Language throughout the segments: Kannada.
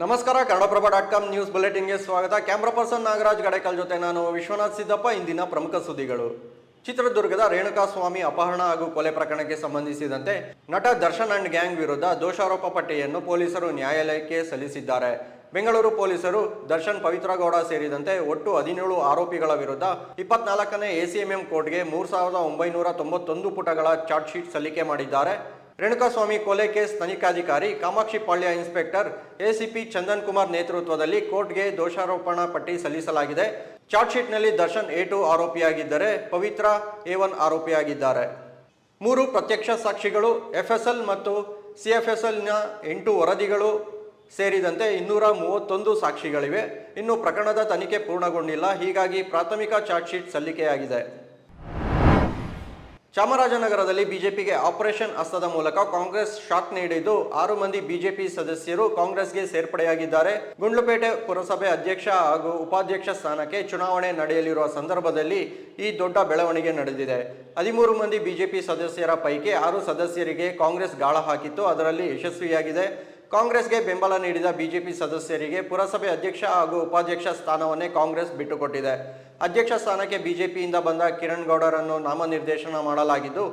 ನಮಸ್ಕಾರ, ಕನ್ನಡಪ್ರಭ ಡಾಟ್ ಕಾಮ್ ನ್ಯೂಸ್ ಬುಲೆಟಿನ್ಗೆ ಸ್ವಾಗತ. ಕ್ಯಾಮ್ರಾ ಪರ್ಸನ್ ನಾಗರಾಜ್ ಗಡೇಕಲ್ ಜೊತೆ ನಾನು ವಿಶ್ವನಾಥ್ ಸಿದ್ದಪ್ಪ. ಇಂದಿನ ಪ್ರಮುಖ ಸುದ್ದಿಗಳು. ಚಿತ್ರದುರ್ಗದ ರೇಣುಕಾಸ್ವಾಮಿ ಅಪಹರಣ ಹಾಗೂ ಕೊಲೆ ಪ್ರಕರಣಕ್ಕೆ ಸಂಬಂಧಿಸಿದಂತೆ ನಟ ದರ್ಶನ್ ಅಂಡ್ ಗ್ಯಾಂಗ್ ವಿರುದ್ಧ ದೋಷಾರೋಪ ಪಟ್ಟಿಯನ್ನು ಪೊಲೀಸರು ನ್ಯಾಯಾಲಯಕ್ಕೆ ಸಲ್ಲಿಸಿದ್ದಾರೆ. ಬೆಂಗಳೂರು ಪೊಲೀಸರು ದರ್ಶನ್ ಪವಿತ್ರಗೌಡ ಸೇರಿದಂತೆ ಒಟ್ಟು ಹದಿನೇಳು ಆರೋಪಿಗಳ ವಿರುದ್ಧ ಇಪ್ಪತ್ನಾಲ್ಕನೇ ಎಸಿಎಂಎಂ ಕೋರ್ಟ್ಗೆ ಮೂರು ಸಾವಿರದ ಒಂಬೈನೂರ ತೊಂಬತ್ತೊಂದು ಪುಟಗಳ ಚಾರ್ಜ್ ಶೀಟ್ ಸಲ್ಲಿಕೆ ಮಾಡಿದ್ದಾರೆ. ರೇಣುಕಾಸ್ವಾಮಿ ಕೊಲೆ ಕೇಸ್ ತನಿಖಾಧಿಕಾರಿ ಕಾಮಾಕ್ಷಿ ಪಾಳ್ಯ ಇನ್ಸ್ಪೆಕ್ಟರ್ ಎಸಿಪಿ ಚಂದನ್ ಕುಮಾರ್ ನೇತೃತ್ವದಲ್ಲಿ ಕೋರ್ಟ್ಗೆ ದೋಷಾರೋಪಣಾ ಪಟ್ಟಿ ಸಲ್ಲಿಸಲಾಗಿದೆ. ಚಾರ್ಜ್ ಶೀಟ್ನಲ್ಲಿ ದರ್ಶನ್ ಎ ಟು ಆರೋಪಿಯಾಗಿದ್ದರೆ ಪವಿತ್ರ ಎ ಒನ್ ಆರೋಪಿಯಾಗಿದ್ದಾರೆ. ಮೂರು ಪ್ರತ್ಯಕ್ಷ ಸಾಕ್ಷಿಗಳು, ಎಫ್ಎಸ್ಎಲ್ ಮತ್ತು ಸಿಎಫ್ಎಸ್ಎಲ್ನ ಎಂಟು ವರದಿಗಳು ಸೇರಿದಂತೆ ಇನ್ನೂರ ಮೂವತ್ತೊಂದು ಸಾಕ್ಷಿಗಳಿವೆ. ಇನ್ನು ಪ್ರಕರಣದ ತನಿಖೆ ಪೂರ್ಣಗೊಂಡಿಲ್ಲ. ಹೀಗಾಗಿ ಪ್ರಾಥಮಿಕ ಚಾರ್ಜ್ ಶೀಟ್ ಸಲ್ಲಿಕೆಯಾಗಿದೆ. ಚಾಮರಾಜನಗರದಲ್ಲಿ ಬಿಜೆಪಿಗೆ ಆಪರೇಷನ್ ಹಸ್ತದ ಮೂಲಕ ಕಾಂಗ್ರೆಸ್ ಶಾಕ್ ನೀಡಿದ್ದು. ಆರು ಮಂದಿ ಬಿಜೆಪಿ ಸದಸ್ಯರು ಕಾಂಗ್ರೆಸ್ಗೆ ಸೇರ್ಪಡೆಯಾಗಿದ್ದಾರೆ. ಗುಂಡ್ಲುಪೇಟೆ ಪುರಸಭೆ ಅಧ್ಯಕ್ಷ ಹಾಗೂ ಉಪಾಧ್ಯಕ್ಷ ಸ್ಥಾನಕ್ಕೆ ಚುನಾವಣೆ ನಡೆಯಲಿರುವ ಸಂದರ್ಭದಲ್ಲಿ ಈ ದೊಡ್ಡ ಬೆಳವಣಿಗೆ ನಡೆದಿದೆ. ಹದಿಮೂರು ಮಂದಿ ಬಿಜೆಪಿ ಸದಸ್ಯರ ಪೈಕಿ ಆರು ಸದಸ್ಯರಿಗೆ ಕಾಂಗ್ರೆಸ್ ಗಾಳ ಹಾಕಿತ್ತು. ಅದರಲ್ಲಿ ಯಶಸ್ವಿಯಾಗಿದೆ. ಕಾಂಗ್ರೆಸ್ಗೆ ಬೆಂಬಲ ನೀಡಿದ ಬಿಜೆಪಿ ಸದಸ್ಯರಿಗೆ ಪುರಸಭೆ ಅಧ್ಯಕ್ಷ ಹಾಗೂ ಉಪಾಧ್ಯಕ್ಷ ಸ್ಥಾನವನ್ನೇ ಕಾಂಗ್ರೆಸ್ ಬಿಟ್ಟುಕೊಟ್ಟಿದೆ. ಅಧ್ಯಕ್ಷ ಸ್ಥಾನಕ್ಕೆ ಬಿಜೆಪಿಯಿಂದ ಬಂದ ಕಿರಣ್ ಗೌಡರನ್ನು ನಾಮನಿರ್ದೇಶನ ಮಾಡಲಾಗಿದ್ದು,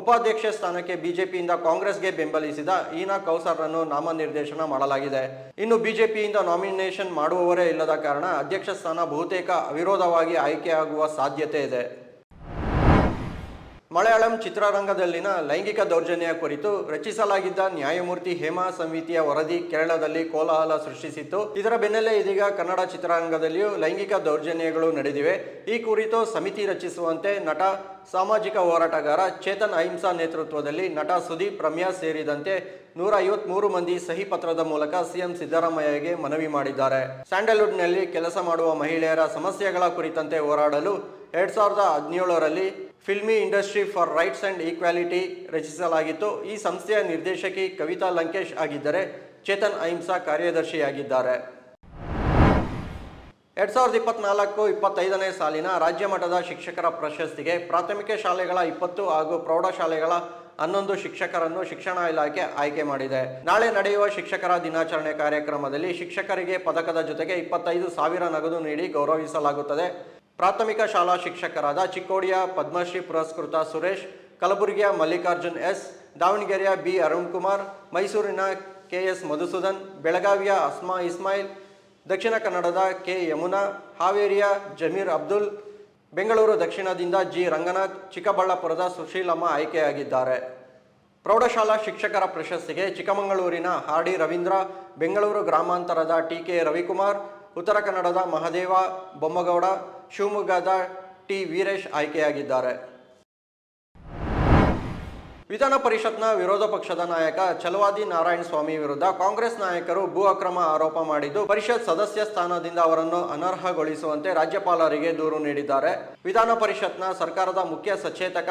ಉಪಾಧ್ಯಕ್ಷ ಸ್ಥಾನಕ್ಕೆ ಬಿಜೆಪಿಯಿಂದ ಕಾಂಗ್ರೆಸ್ಗೆ ಬೆಂಬಲಿಸಿದ ಈನಾ ಕೌಸರ್ರನ್ನು ನಾಮನಿರ್ದೇಶನ ಮಾಡಲಾಗಿದೆ. ಇನ್ನು ಬಿಜೆಪಿಯಿಂದ ನಾಮಿನೇಷನ್ ಮಾಡುವವರೇ ಇಲ್ಲದ ಕಾರಣ ಅಧ್ಯಕ್ಷ ಸ್ಥಾನ ಬಹುತೇಕ ಅವಿರೋಧವಾಗಿ ಆಯ್ಕೆಯಾಗುವ ಸಾಧ್ಯತೆ ಇದೆ. ಮಲಯಾಳಂ ಚಿತ್ರರಂಗದಲ್ಲಿನ ಲೈಂಗಿಕ ದೌರ್ಜನ್ಯ ಕುರಿತು ರಚಿಸಲಾಗಿದ್ದ ನ್ಯಾಯಮೂರ್ತಿ ಹೇಮಾ ಸಮಿತಿಯ ವರದಿ ಕೇರಳದಲ್ಲಿ ಕೋಲಾಹಲ ಸೃಷ್ಟಿಸಿತ್ತು. ಇದರ ಬೆನ್ನಲ್ಲೇ ಇದೀಗ ಕನ್ನಡ ಚಿತ್ರರಂಗದಲ್ಲಿಯೂ ಲೈಂಗಿಕ ದೌರ್ಜನ್ಯಗಳು ನಡೆದಿವೆ. ಈ ಕುರಿತು ಸಮಿತಿ ರಚಿಸುವಂತೆ ನಟ, ಸಾಮಾಜಿಕ ಹೋರಾಟಗಾರ ಚೇತನ್ ಅಹಿಂಸಾ ನೇತೃತ್ವದಲ್ಲಿ ನಟ ಸುದೀಪ್ ರಮ್ಯಾ ಸೇರಿದಂತೆ ನೂರ ಐವತ್ಮೂರು ಮಂದಿ ಸಹಿ ಪತ್ರದ ಮೂಲಕ ಸಿಎಂ ಸಿದ್ದರಾಮಯ್ಯಗೆ ಮನವಿ ಮಾಡಿದ್ದಾರೆ. ಸ್ಯಾಂಡಲ್ವುಡ್ನಲ್ಲಿ ಕೆಲಸ ಮಾಡುವ ಮಹಿಳೆಯರ ಸಮಸ್ಯೆಗಳ ಕುರಿತಂತೆ ಹೋರಾಡಲು ಎರಡ್ ಸಾವಿರದ ಹದಿನೇಳರಲ್ಲಿ film industry for rights and equality ರಚಿಸಲಾಗಿತ್ತು. ಈ ಸಂಸ್ಥೆಯ ನಿರ್ದೇಶಕಿ ಕವಿತಾ ಲಂಕೇಶ್ ಆಗಿದ್ದರೆ ಚೇತನ್ ಅಹಿಂಸಾ ಕಾರ್ಯದರ್ಶಿಯಾಗಿದ್ದಾರೆ. ಎರಡ್ ಸಾವಿರದ ಇಪ್ಪತ್ನಾಲ್ಕು ಇಪ್ಪತ್ತೈದನೇ ಸಾಲಿನ ರಾಜ್ಯ ಮಟ್ಟದ ಶಿಕ್ಷಕರ ಪ್ರಶಸ್ತಿಗೆ ಪ್ರಾಥಮಿಕ ಶಾಲೆಗಳ ಇಪ್ಪತ್ತು ಹಾಗೂ ಪ್ರೌಢಶಾಲೆಗಳ ಹನ್ನೊಂದು ಶಿಕ್ಷಕರನ್ನು ಶಿಕ್ಷಣ ಇಲಾಖೆ ಆಯ್ಕೆ ಮಾಡಿದೆ. ನಾಳೆ ನಡೆಯುವ ಶಿಕ್ಷಕರ ದಿನಾಚರಣೆ ಕಾರ್ಯಕ್ರಮದಲ್ಲಿ ಶಿಕ್ಷಕರಿಗೆ ಪದಕದ ಜೊತೆಗೆ ಇಪ್ಪತ್ತೈದು ಸಾವಿರ ನಗದು ನೀಡಿ ಗೌರವಿಸಲಾಗುತ್ತದೆ. ಪ್ರಾಥಮಿಕ ಶಾಲಾ ಶಿಕ್ಷಕರಾದ ಚಿಕ್ಕೋಡಿಯ ಪದ್ಮಶ್ರೀ ಪುರಸ್ಕೃತ ಸುರೇಶ್, ಕಲಬುರಗಿಯ ಮಲ್ಲಿಕಾರ್ಜುನ್ ಎಸ್, ದಾವಣಗೆರೆಯ ಬಿ ಅರುಣ್ ಕುಮಾರ್ ಮೈಸೂರಿನ ಕೆ ಎಸ್ ಮಧುಸೂದನ್, ಬೆಳಗಾವಿಯ ಅಸ್ಮಾ ಇಸ್ಮಾಯಿಲ್, ದಕ್ಷಿಣ ಕನ್ನಡದ ಕೆ ಯಮುನಾ, ಹಾವೇರಿಯ ಜಮೀರ್ ಅಬ್ದುಲ್, ಬೆಂಗಳೂರು ದಕ್ಷಿಣದಿಂದ ಜಿ ರಂಗನಾಥ್, ಚಿಕ್ಕಬಳ್ಳಾಪುರದ ಸುಶೀಲಮ್ಮ ಆಯ್ಕೆಯಾಗಿದ್ದಾರೆ. ಪ್ರೌಢಶಾಲಾ ಶಿಕ್ಷಕರ ಪ್ರಶಸ್ತಿಗೆ ಚಿಕ್ಕಮಗಳೂರಿನ ಆರ್ ಡಿ ರವೀಂದ್ರ, ಬೆಂಗಳೂರು ಗ್ರಾಮಾಂತರದ ಟಿ ಕೆ ರವಿಕುಮಾರ್, ಉತ್ತರ ಕನ್ನಡದ ಮಹದೇವ ಬೊಮ್ಮಗೌಡ ಶಿವಮೊಗ್ಗದ ಟಿ ವೀರೇಶ್ ಆಯ್ಕೆಯಾಗಿದ್ದಾರೆ. ವಿಧಾನ ಪರಿಷತ್ನ ವಿರೋಧ ಪಕ್ಷದ ನಾಯಕ ಛಲವಾದಿ ನಾರಾಯಣ ಸ್ವಾಮಿ ವಿರುದ್ಧ ಕಾಂಗ್ರೆಸ್ ನಾಯಕರು ಭೂ ಅಕ್ರಮ ಆರೋಪ ಮಾಡಿದ್ದು, ಪರಿಷತ್ ಸದಸ್ಯ ಸ್ಥಾನದಿಂದ ಅವರನ್ನು ಅನರ್ಹಗೊಳಿಸುವಂತೆ ರಾಜ್ಯಪಾಲರಿಗೆ ದೂರು ನೀಡಿದ್ದಾರೆ. ವಿಧಾನ ಪರಿಷತ್ನ ಸರ್ಕಾರದ ಮುಖ್ಯ ಸಚೇತಕ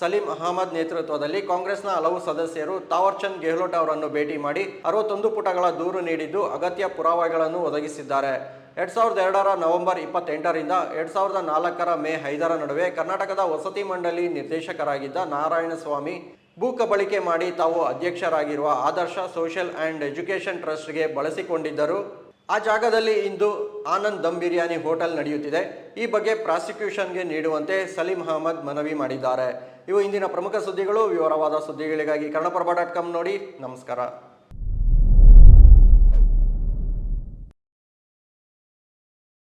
ಸಲೀಂ ಅಹಮದ್ ನೇತೃತ್ವದಲ್ಲಿ ಕಾಂಗ್ರೆಸ್ನ ಹಲವು ಸದಸ್ಯರು ತಾವರ್ಚಂದ್ ಗೆಹ್ಲೋಟ್ ಅವರನ್ನು ಭೇಟಿ ಮಾಡಿ ಅರವತ್ತೊಂದು ಪುಟಗಳ ದೂರು ನೀಡಿದ್ದು, ಅಗತ್ಯ ಪುರಾವೆಗಳನ್ನು ಒದಗಿಸಿದ್ದಾರೆ. ಎರಡ್ ಸಾವಿರದ ಎರಡರ ನವೆಂಬರ್ ಇಪ್ಪತ್ತೆಂಟರಿಂದ ಎರಡ್ ಸಾವಿರದ ನಾಲ್ಕರ ಮೇ ಐದರ ನಡುವೆ ಕರ್ನಾಟಕದ ವಸತಿ ಮಂಡಳಿ ನಿರ್ದೇಶಕರಾಗಿದ್ದ ನಾರಾಯಣಸ್ವಾಮಿ ಭೂ ಕಬಳಿಕೆ ಮಾಡಿ ತಾವು ಅಧ್ಯಕ್ಷರಾಗಿರುವ ಆದರ್ಶ ಸೋಷಿಯಲ್ ಆ್ಯಂಡ್ ಎಜುಕೇಷನ್ ಟ್ರಸ್ಟ್ಗೆ ಬಳಸಿಕೊಂಡಿದ್ದರು. ಆ ಜಾಗದಲ್ಲಿ ಇಂದು ಆನಂದ್ ದಮ್ ಬಿರಿಯಾನಿ ಹೋಟೆಲ್ ನಡೆಯುತ್ತಿದೆ. ಈ ಬಗ್ಗೆ ಪ್ರಾಸಿಕ್ಯೂಷನ್ಗೆ ನೀಡುವಂತೆ ಸಲೀಂ ಅಹಮದ್ ಮನವಿ ಮಾಡಿದ್ದಾರೆ. ಇವು ಇಂದಿನ ಪ್ರಮುಖ ಸುದ್ದಿಗಳು. ವಿವರವಾದ ಸುದ್ದಿಗಳಿಗಾಗಿ ಕನ್ನಡಪ್ರಭ ಡಾಟ್ ನೋಡಿ. ನಮಸ್ಕಾರ.